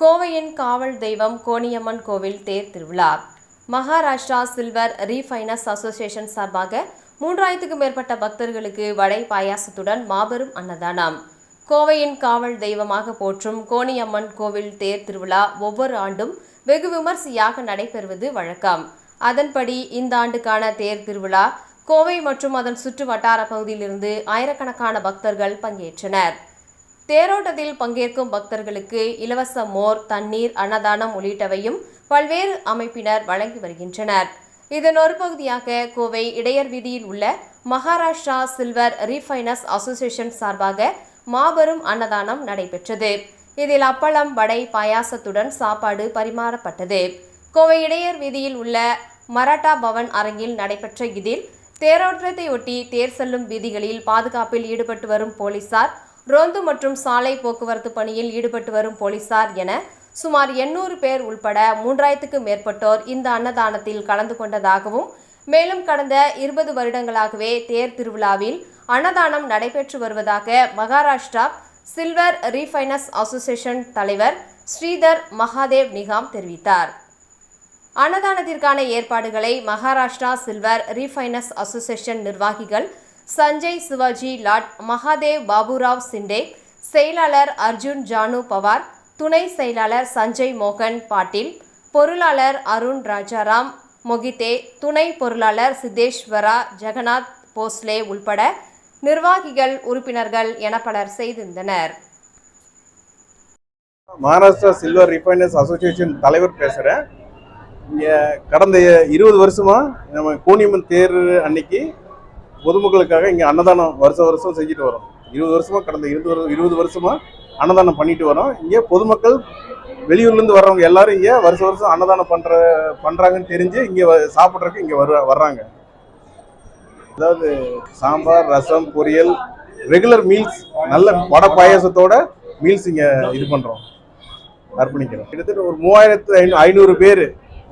கோவையின் காவல் தெய்வம் கோணியம்மன் கோவில் தேர் திருவிழா. மகாராஷ்டிரா சில்வர் ரீஃபைனர்ஸ் அசோசியேஷன் சார்பாக மூன்றாயிரத்துக்கும் மேற்பட்ட பக்தர்களுக்கு வடை பாயாசத்துடன் மாபெரும் அன்னதானம். கோவையின் காவல் தெய்வமாக போற்றும் கோணியம்மன் கோவில் தேர் திருவிழா ஒவ்வொரு ஆண்டும் வெகு விமர்சையாக நடைபெறுவது வழக்கம். அதன்படி இந்த ஆண்டுக்கான தேர் திருவிழா கோவை மற்றும் அதன் சுற்று வட்டார பகுதியிலிருந்து ஆயிரக்கணக்கான பக்தர்கள் பங்கேற்றனர். தேரோட்டத்தில் பங்கேற்கும் பக்தர்களுக்கு இலவச மோர் தண்ணீர் அன்னதானம் உள்ளிட்டவையும் பல்வேறு அமைப்பினர் வழங்கி வருகின்றனர். இதன் ஒரு பகுதியாக கோவை இடையர் வீதியில் உள்ள மகாராஷ்டிரா சில்வர் ரீஃபைனர்ஸ் அசோசியேஷன் சார்பாக மாபெரும் அன்னதானம் நடைபெற்றது. இதில் அப்பளம் வடை பாயாசத்துடன் சாப்பாடு பரிமாறப்பட்டது. கோவை இடையர் வீதியில் உள்ள மராட்டா பவன் அரங்கில் நடைபெற்ற இதில் தேரோட்டத்தையொட்டி தேர் செல்லும் வீதிகளில் பாதுகாப்பில் ஈடுபட்டு வரும் போலீசார் ரோந்து மற்றும் சாலை போக்குவரத்து பணியில் ஈடுபட்டு வரும் போலீசார் என சுமார் எண்ணூறு பேர் உள்பட மூன்றாயிரத்துக்கும் மேற்பட்டோர் இந்த அன்னதானத்தில் கலந்து கொண்டதாகவும் மேலும் கடந்த இருபது வருடங்களாகவே தேர் திருவிழாவில் அன்னதானம் நடைபெற்று வருவதாக மகாராஷ்டிரா சில்வர் ரீஃபைனஸ் அசோசியேஷன் தலைவர் ஸ்ரீதர் மகாதேவ் நிகாம் தெரிவித்தார். அன்னதானத்திற்கான ஏற்பாடுகளை மகாராஷ்டிரா சில்வர் ரீஃபைனஸ் அசோசியேஷன் நிர்வாகிகள் சஞ்சய் சிவாஜி லாட் மகாதேவ் பாபுராவ் சிண்டே செயலாளர் அர்ஜுன் ஜானு பவார் துணை செயலாளர் சஞ்சய் மோகன் பாட்டீல் பொருளாளர் அருண் ராஜாராம் மொகிதே துணை பொருளாளர் சித்தேஸ்வரா ஜெகநாத் போஸ்லே உள்பட நிர்வாகிகள் உறுப்பினர்கள் என பலர் செய்திருந்தனர். மகாராஷ்டிரா சில்வர் ரிஃபைனர்ஸ் அசோசியேஷன் தலைவர் பேசுகிறேன் இங்கே கடந்த இருபது வருஷமாக நம்ம கோனியம்மன் தேர் அன்னைக்கு பொதுமக்களுக்காக இங்கே அன்னதானம் வருஷ வருஷம் செஞ்சுட்டு வரோம். இருபது வருஷமாக கடந்த இருபது வருஷம் இருபது வருஷமாக அன்னதானம் பண்ணிட்டு வரோம். இங்கே பொதுமக்கள் வெளியூர்லேருந்து வர்றவங்க எல்லாரும் இங்கே வருஷ வருஷம் அன்னதானம் பண்ணுற பண்ணுறாங்கன்னு தெரிஞ்சு இங்கே சாப்பிட்றதுக்கு இங்கே வர வர்றாங்க. அதாவது சாம்பார் ரசம் பொரியல் ரெகுலர் மீல்ஸ் நல்ல வடை பாயாசத்தோட மீல்ஸ் இங்கே இது பண்ணுறோம் அர்ப்பணிக்கிறோம். கிட்டத்தட்ட ஒரு மூவாயிரத்து ஐநூறு பேர்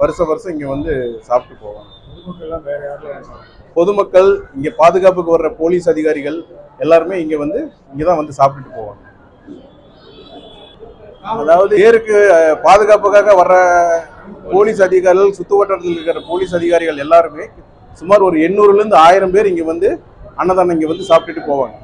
வருஷம் வருஷம் இங்கே வந்து சாப்பிட்டு போவாங்க. பொதுமக்கள் இங்கே பாதுகாப்புக்கு வர்ற போலீஸ் அதிகாரிகள் எல்லாருமே இங்கே வந்து இங்கே தான் வந்து சாப்பிட்டுட்டு போவாங்க. அதாவது ஏருக்கு பாதுகாப்புக்காக வர்ற போலீஸ் அதிகாரிகள் சுத்து வட்டாரத்தில் இருக்கிற போலீஸ் அதிகாரிகள் எல்லாருமே சுமார் ஒரு எண்ணூறுலேருந்து ஆயிரம் பேர் இங்கே வந்து அன்னதானம் இங்கே வந்து சாப்பிட்டுட்டு போவாங்க.